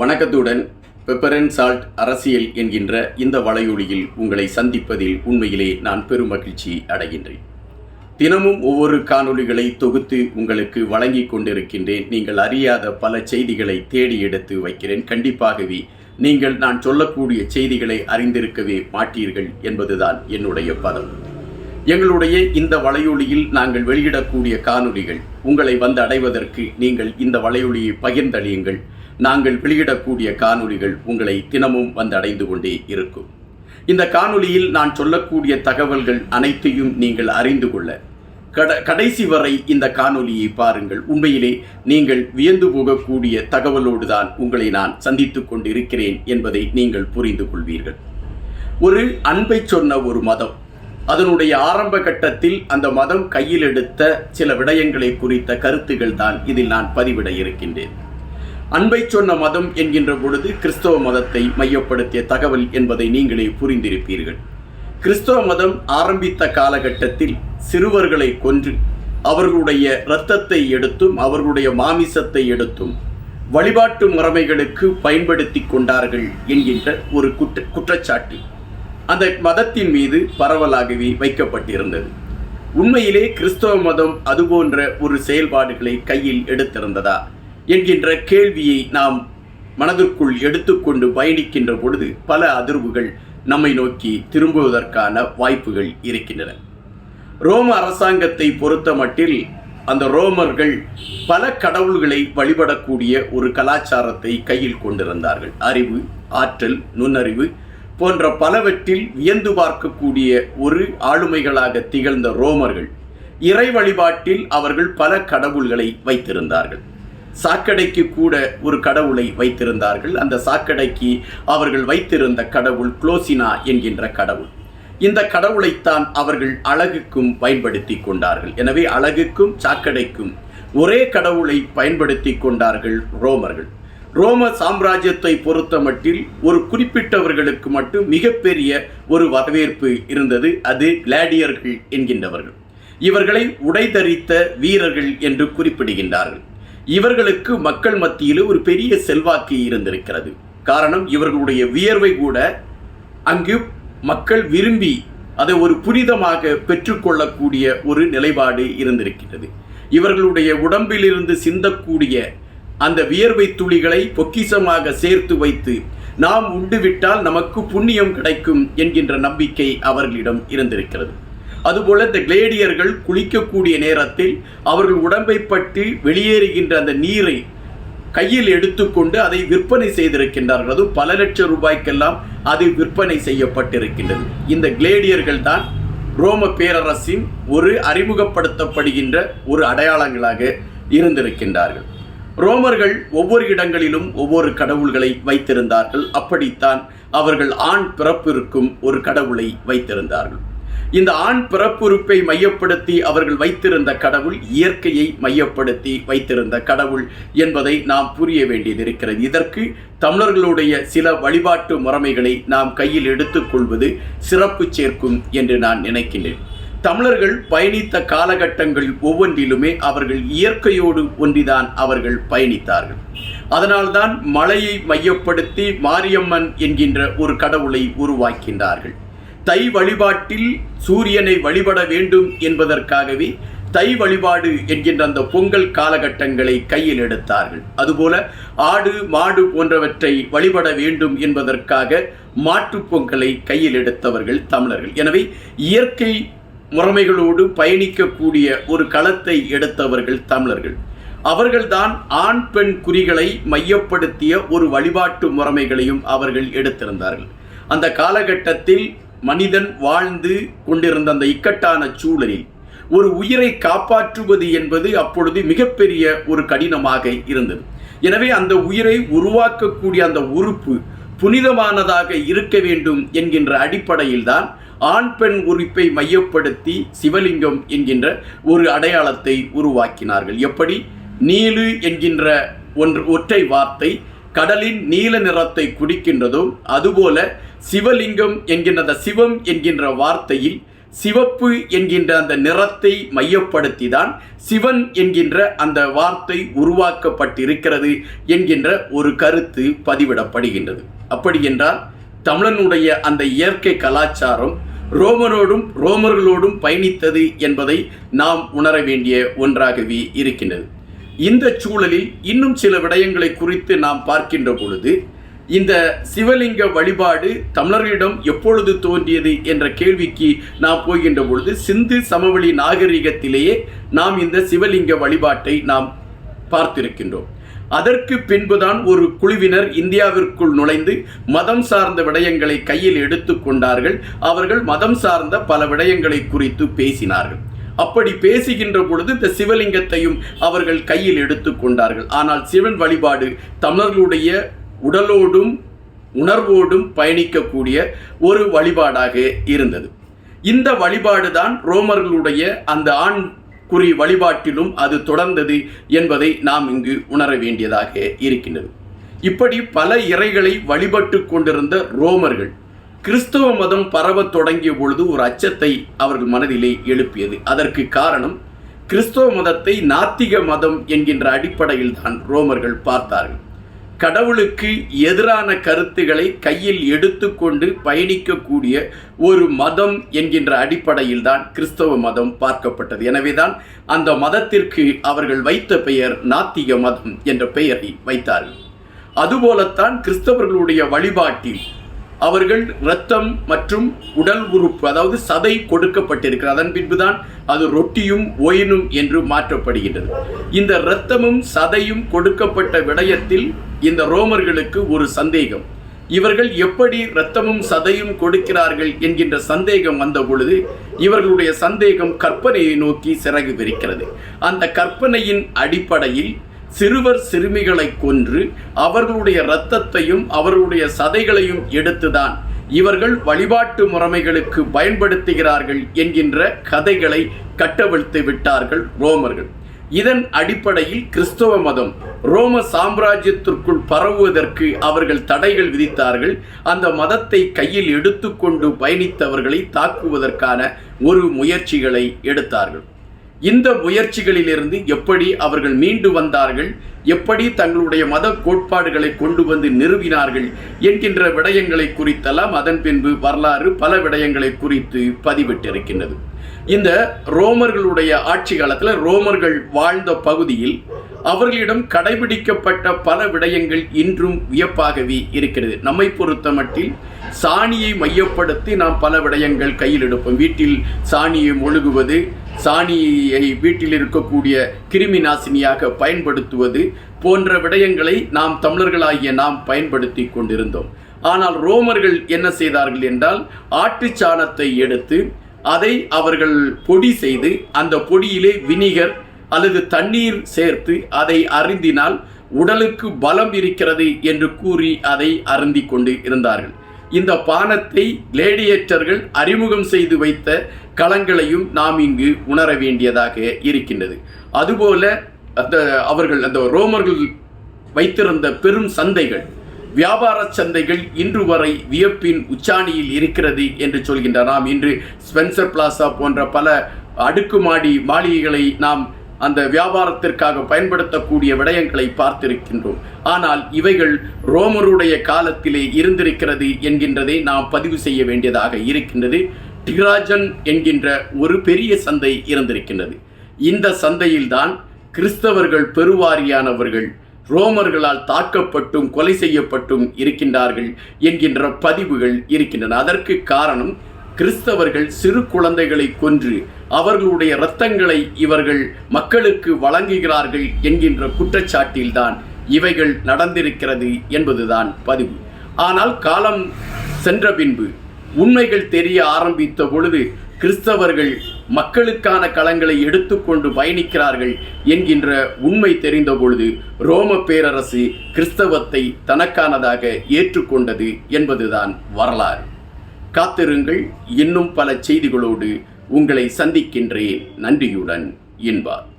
வணக்கத்துடன் pepper and salt அரசியல் என்கின்ற இந்த வலையொலியில் உங்களை சந்திப்பதில் உண்மையிலே நான் பெரும் மகிழ்ச்சி அடைகின்றேன். தினமும் ஒவ்வொரு காணொளிகளை தொகுத்து உங்களுக்கு வழங்கிக் கொண்டிருக்கின்றேன். நீங்கள் அறியாத பல செய்திகளை தேடி எடுத்து வைக்கிறேன். கண்டிப்பாகவே நீங்கள் நான் சொல்லக்கூடிய செய்திகளை அறிந்திருக்கவே மாட்டீர்கள் என்பதுதான் என்னுடைய பதம். எங்களுடைய இந்த வலையொலியில் நாங்கள் வெளியிடக்கூடிய காணொளிகள் உங்களை வந்து அடைவதற்கு நீங்கள் இந்த வலையொலியை பகிர்ந்தளியுங்கள். நாங்கள் வெளியிடக்கூடிய காணொலிகள் உங்களை தினமும் வந்தடைந்து கொண்டே இருக்கும். இந்த காணொலியில் நான் சொல்லக்கூடிய தகவல்கள் அனைத்தையும் நீங்கள் அறிந்து கொள்ள. கட கடைசி வரை இந்த காணொலியை பாருங்கள். உண்மையிலே நீங்கள் வியந்து போகக்கூடிய தகவலோடு தான் உங்களை நான் சந்தித்துக் கொண்டிருக்கிறேன் என்பதை நீங்கள் புரிந்து கொள்வீர்கள். ஒரு அன்பை சொன்ன ஒரு மதம். அதனுடைய ஆரம்ப கட்டத்தில் அந்த மதம் கையில் எடுத்த சில விடயங்களை குறித்த கருத்துக்கள் தான் இதில் நான் பதிவிட இருக்கின்றேன். அன்பை சொன்ன மதம் என்கின்ற பொழுது கிறிஸ்தவ மதத்தை மையப்படுத்திய தகவல் என்பதை நீங்களே புரிந்திருப்பீர்கள். கிறிஸ்தவ மதம் ஆரம்பித்த காலகட்டத்தில் சிறுவர்களை கொன்று அவர்களுடைய இரத்தத்தை எடுத்தும் அவர்களுடைய மாமிசத்தை எடுத்தும் வழிபாட்டு முறைமைகளுக்கு பயன்படுத்தி கொண்டார்கள் என்கின்ற ஒரு குற்ற குற்றச்சாட்டு. அந்த மதத்தின் மீது பரவலாகவே வைக்கப்பட்டிருந்தது. உண்மையிலே கிறிஸ்தவ மதம் அதுபோன்ற ஒரு செயல்பாடுகளை கையில் எடுத்திருந்ததா? என்கின்ற கேள்வியை நாம் மனதிற்குள் எடுத்துக்கொண்டு பயணிக்கின்ற பொழுது பல அதிர்வுகள் நம்மை நோக்கி திரும்புவதற்கான வாய்ப்புகள் இருக்கின்றன. ரோம அரசாங்கத்தை பொறுத்த மட்டில் அந்த ரோமர்கள் பல கடவுள்களை வழிபடக்கூடிய ஒரு கலாச்சாரத்தை கையில் கொண்டிருந்தார்கள். அறிவு ஆற்றல் நுண்ணறிவு போன்ற பலவற்றில் வியந்து பார்க்கக்கூடிய ஒரு ஆளுமைகளாக திகழ்ந்த ரோமர்கள் இறை வழிபாட்டில் அவர்கள் பல கடவுள்களை வைத்திருந்தார்கள். சாக்கடைக்கு கூட ஒரு கடவுளை வைத்திருந்தார்கள். அந்த சாக்கடைக்கு அவர்கள் வைத்திருந்த கடவுள் குளோசினா என்கின்ற கடவுள். இந்த கடவுளைத்தான் அவர்கள் அழகுக்கும் பயன்படுத்தி கொண்டார்கள். எனவே அழகுக்கும் சாக்கடைக்கும் ஒரே கடவுளை பயன்படுத்தி கொண்டார்கள் ரோமர்கள். ரோம சாம்ராஜ்யத்தை பொறுத்த மட்டில் ஒரு குறிப்பிட்டவர்களுக்கு மட்டும் மிகப்பெரிய ஒரு வரவேற்பு இருந்தது. அது கிளாடியர்கள் என்கின்றவர்கள். இவர்களை உடைதரித்த வீரர்கள் என்று குறிப்பிடுகின்றார்கள். இவர்களுக்கு மக்கள் மத்தியில் ஒரு பெரிய செல்வாக்கு இருந்திருக்கிறது. காரணம் இவர்களுடைய வியர்வை கூட அங்கு மக்கள் விரும்பி அதை ஒரு புனிதமாக பெற்றுக்கொள்ளக்கூடிய ஒரு நிலைப்பாடு இருந்திருக்கிறது இவர்களுடைய உடம்பிலிருந்து சிந்தக்கூடிய அந்த வியர்வை துளிகளை பொக்கிசமாக சேர்த்து வைத்து நாம் உண்டுவிட்டால் நமக்கு புண்ணியம் கிடைக்கும் என்கின்ற நம்பிக்கை அவர்களிடம் இருந்திருக்கிறது. அதுபோல இந்த கிளேடியர்கள் குளிக்கக்கூடிய நேரத்தில் அவர்கள் உடம்பை பட்டு வெளியேறுகின்ற அந்த நீரை கையில் எடுத்துக்கொண்டு அதை விற்பனை செய்திருக்கின்றார்கள். அதுவும் பல லட்சம் ரூபாய்க்கெல்லாம் அது விற்பனை செய்யப்பட்டிருக்கின்றது. இந்த கிளேடியர்கள் தான் ரோம பேரரசின் ஒரு அறிமுகப்படுத்தப்படுகின்ற ஒரு அடையாளங்களாக இருந்திருக்கின்றார்கள். ரோமர்கள் ஒவ்வொரு இடங்களிலும் ஒவ்வொரு கடவுள்களை வைத்திருந்தார்கள். அப்படித்தான் அவர்கள் ஆண் பிறப்பிற்கும் ஒரு கடவுளை வைத்திருந்தார்கள். இந்த ஆண் பிறப்புறுப்பை மையப்படுத்தி அவர்கள் வைத்திருந்த கடவுள் இயற்கையை மையப்படுத்தி வைத்திருந்த கடவுள் என்பதை நாம் புரிய வேண்டியது இருக்கிறது இதற்கு தமிழர்களுடைய சில வழிபாட்டு முறைமைகளை நாம் கையில் எடுத்துக்கொள்வது சிறப்பு சேர்க்கும் என்று நான் நினைக்கின்றேன் தமிழர்கள் பயணித்த காலகட்டங்கள் ஒவ்வொன்றிலுமே அவர்கள் இயற்கையோடு ஒன்றிதான் அவர்கள் பயணித்தார்கள். அதனால்தான் மலையை மையப்படுத்தி மாரியம்மன் என்கின்ற ஒரு கடவுளை உருவாக்கின்றார்கள். தை வழிபாட்டில் சூரியனை வழிபட வேண்டும் என்பதற்காகவே தை வழிபாடு என்கின்ற அந்த பொங்கல் காலகட்டங்களை கையில் எடுத்தார்கள். அதுபோல ஆடு மாடு போன்றவற்றை வழிபட வேண்டும் என்பதற்காக மாட்டுப் பொங்கலை கையில் எடுத்தவர்கள் தமிழர்கள். எனவே இயற்கை முறைமைகளோடு பயணிக்கக்கூடிய ஒரு களத்தை எடுத்தவர்கள் தமிழர்கள். அவர்கள்தான் ஆண் பெண் குறிகளை மையப்படுத்திய ஒரு வழிபாட்டு முறைமைகளையும் அவர்கள் எடுத்திருந்தார்கள். அந்த காலகட்டத்தில் மனிதன் வாழ்ந்து கொண்டிருந்த அந்த இக்கட்டான சூழலில் ஒரு உயிரை காப்பாற்றுவது என்பது அப்பொழுது மிகப்பெரிய ஒரு கடினமாக இருந்தது. எனவே அந்த உயிரை உருவாக்கக்கூடிய அந்த உறுப்பு புனிதமானதாக இருக்க வேண்டும் என்கின்ற அடிப்படையில்தான் ஆண் பெண் உறுப்பை மையப்படுத்தி சிவலிங்கம் என்கின்ற ஒரு அடையாளத்தை உருவாக்கினார்கள். எப்படி? நீலு என்கின்ற ஒன்று ஒற்றை வார்த்தை கடலின் நீல நிறத்தை குடிக்கின்றதும் அதுபோல சிவலிங்கம் என்கின்ற அந்த சிவம் என்கின்ற வார்த்தையில் சிவப்பு என்கின்ற அந்த நிறத்தை மையப்படுத்தி தான் சிவன் என்கின்ற அந்த வார்த்தை உருவாக்கப்பட்டிருக்கிறது என்கின்ற ஒரு கருத்து பதிவிடப்படுகின்றது. அப்படி என்றால் தமிழனுடைய அந்த இயற்கை கலாச்சாரம் ரோமரோடும் ரோமர்களோடும் பயணித்தது என்பதை நாம் உணர வேண்டிய ஒன்றாகவே இருக்கின்றது. இந்த சூழலில் இன்னும் சில விடயங்களை குறித்து நாம் பார்க்கின்ற பொழுது இந்த சிவலிங்க வழிபாடு தமிழர்களிடம் எப்பொழுது தோன்றியது என்ற கேள்விக்கு நாம் போகின்ற பொழுது சிந்து சமவெளி நாகரிகத்திலேயே நாம் இந்த சிவலிங்க வழிபாட்டை நாம் பார்த்திருக்கின்றோம். அதற்கு பின்புதான் ஒரு குழுவினர் இந்தியாவிற்குள் நுழைந்து மதம் சார்ந்த விடயங்களை கையில் எடுத்துக்கொண்டார்கள் அவர்கள் மதம் சார்ந்த பல விடயங்களை குறித்து பேசினார்கள். அப்படி பேசுகின்ற பொழுது இந்த சிவலிங்கத்தையும் அவர்கள் கையில் எடுத்துக்கொண்டார்கள் ஆனால் சிவன் வழிபாடு தமிழர்களுடைய உடலோடும் உணர்வோடும் பயணிக்கக்கூடிய ஒரு வழிபாடாக இருந்தது. இந்த வழிபாடு தான் ரோமர்களுடைய அந்த ஆண் குறி வழிபாட்டிலும் அது தொடர்ந்தது என்பதை நாம் இங்கு உணர வேண்டியதாக இருக்கின்றது. இப்படி பல இறைகளை வழிபட்டு கொண்டிருந்த ரோமர்கள் கிறிஸ்தவ மதம் பரவத் தொடங்கிய பொழுது ஒரு அச்சத்தை அவர்கள் மனதிலே எழுப்பியது. அதற்கு காரணம் கிறிஸ்தவ மதத்தை நாத்திக மதம் என்கின்ற அடிப்படையில் தான் ரோமர்கள் பார்த்தார்கள். கடவுளுக்கு எதிரான கருத்துக்களை கையில் எடுத்துக்கொண்டு பயணிக்கக்கூடிய ஒரு மதம் என்கின்ற அடிப்படையில் தான் கிறிஸ்தவ மதம் பார்க்கப்பட்டது. எனவேதான் அந்த மதத்திற்கு அவர்கள் வைத்த பெயர் நாத்திக மதம் என்ற பெயரை வைத்தார்கள். அதுபோலத்தான் கிறிஸ்தவர்களுடைய வழிபாட்டில் அவர்கள் இரத்தம் மற்றும் உடல் உறுப்பு அதாவது சதை கொடுக்கப்பட்டிருக்கிறது. அதன் பின்புதான் அது ரொட்டியும் ஒயினும் என்று மாற்றப்படுகின்றது. இந்த இரத்தமும் சதையும் கொடுக்கப்பட்ட விடயத்தில் இந்த ரோமர்களுக்கு ஒரு சந்தேகம். இவர்கள் எப்படி இரத்தமும் சதையும் கொடுக்கிறார்கள் என்கின்ற சந்தேகம் வந்த பொழுது இவர்களுடைய சந்தேகம் கற்பனையை நோக்கி சிறகு விரிக்கிறது. அந்த கற்பனையின் அடிப்படையில் சிறுவர் சிறுமிகளை கொன்று அவர்களுடைய இரத்தத்தையும் அவர்களுடைய சதைகளையும் எடுத்துதான் இவர்கள் வழிபாட்டு முறைமைகளுக்கு பயன்படுத்துகிறார்கள் என்கின்ற கதைகளை கட்டவிழ்த்து விட்டார்கள் ரோமர்கள். இதன் அடிப்படையில் கிறிஸ்தவ மதம் ரோம சாம்ராஜ்யத்திற்குள் பரவுவதற்கு அவர்கள் தடைகள் விதித்தார்கள். அந்த மதத்தை கையில் எடுத்துக்கொண்டு பயணித்தவர்களை தாக்குவதற்கான ஒரு முயற்சிகளை எடுத்தார்கள். இந்த முயற்சிகளிலிருந்து எப்படி அவர்கள் மீண்டு வந்தார்கள்? எப்படி தங்களுடைய மத கோட்பாடுகளை கொண்டு வந்து நிறுவினார்கள் என்கின்ற விடயங்களை குறித்தெல்லாம் அதன் பின்பு வரலாறு பல விடயங்களை குறித்து பதிவிட்டிருக்கின்றது. இந்த ரோமர்களுடைய ஆட்சி காலத்தில் ரோமர்கள் வாழ்ந்த பகுதியில் அவர்களிடம் கடைபிடிக்கப்பட்ட பல விடயங்கள் இன்றும் வியப்பாகவே இருக்கிறது. நம்மை பொறுத்த மட்டில் சாணியை மையப்படுத்தி நாம் பல விடயங்கள் கையில் எடுப்போம். வீட்டில் சாணியை மொழுகுவது சாணியை வீட்டில் இருக்கக்கூடிய கிருமி நாசினியாக பயன்படுத்துவது போன்ற விடயங்களை நாம் தமிழர்களாகிய நாம் பயன்படுத்தி கொண்டிருந்தோம். ஆனால் ரோமர்கள் என்ன செய்தார்கள் என்றால் ஆட்டுச்சாணத்தை எடுத்து அதை அவர்கள் பொடி செய்து அந்த பொடியிலே வினிகர் அல்லது தண்ணீர் சேர்த்து அதை அருந்தினால் உடலுக்கு பலம் இருக்கிறது என்று கூறி அதை அருந்தி கொண்டு இருந்தார்கள். இந்த பானத்தை கிளேடியேட்டர்கள் அறிமுகம் செய்து வைத்த களங்களையும் நாம் இங்கு உணர வேண்டியதாக இருக்கின்றது. அதுபோல அந்த அவர்கள் அந்த ரோமர்கள் வைத்திருந்த பெரும் சந்தைகள் வியாபார சந்தைகள் இன்று வரை வியப்பின் உச்சாணியில் இருக்கிறது என்று சொல்கின்ற நாம் இன்று ஸ்பென்சர் பிளாசா போன்ற பல அடுக்குமாடி மாளிகைகளை நாம் அந்த வியாபாரத்திற்காக பயன்படுத்தக்கூடிய விடயங்களை பார்த்திருக்கின்றோம். ஆனால் இவைகள் ரோமருடைய காலத்திலே இருந்திருக்கிறது என்கின்றதை நாம் பதிவு செய்ய வேண்டியதாக இருக்கின்றது. டிராஜன் என்கின்ற ஒரு பெரிய சந்தை இருந்திருக்கின்றது. இந்த சந்தையில்தான் கிறிஸ்தவர்கள் பெருவாரியானவர்கள் ரோமர்களால் தாக்கப்பட்டும் கொலை செய்யப்பட்டும் இருக்கின்றார்கள் என்கின்ற பதிவுகள் இருக்கின்றன. அதற்கு காரணம் கிறிஸ்தவர்கள் சிறு குழந்தைகளை கொன்று அவர்களுடைய இரத்தங்களை இவர்கள் மக்களுக்கு வழங்குகிறார்கள் என்கின்ற குற்றச்சாட்டில்தான் இவைகள் நடந்திருக்கிறது என்பதுதான் பதிவு. ஆனால் காலம் சென்ற பின்பு உண்மைகள் தெரிய ஆரம்பித்த பொழுது கிறிஸ்தவர்கள் மக்களுக்கான களங்களை எடுத்துக்கொண்டு பயணிக்கிறார்கள் என்கின்ற உண்மை தெரிந்த பொழுது ரோம பேரரசு கிறிஸ்தவத்தை தனக்கானதாக ஏற்றுக்கொண்டது என்பதுதான் வரலாறு. காத்திருங்கள். இன்னும் பல செய்திகளோடு உங்களை சந்திக்கின்றேன். நன்றியுடன் என்பார்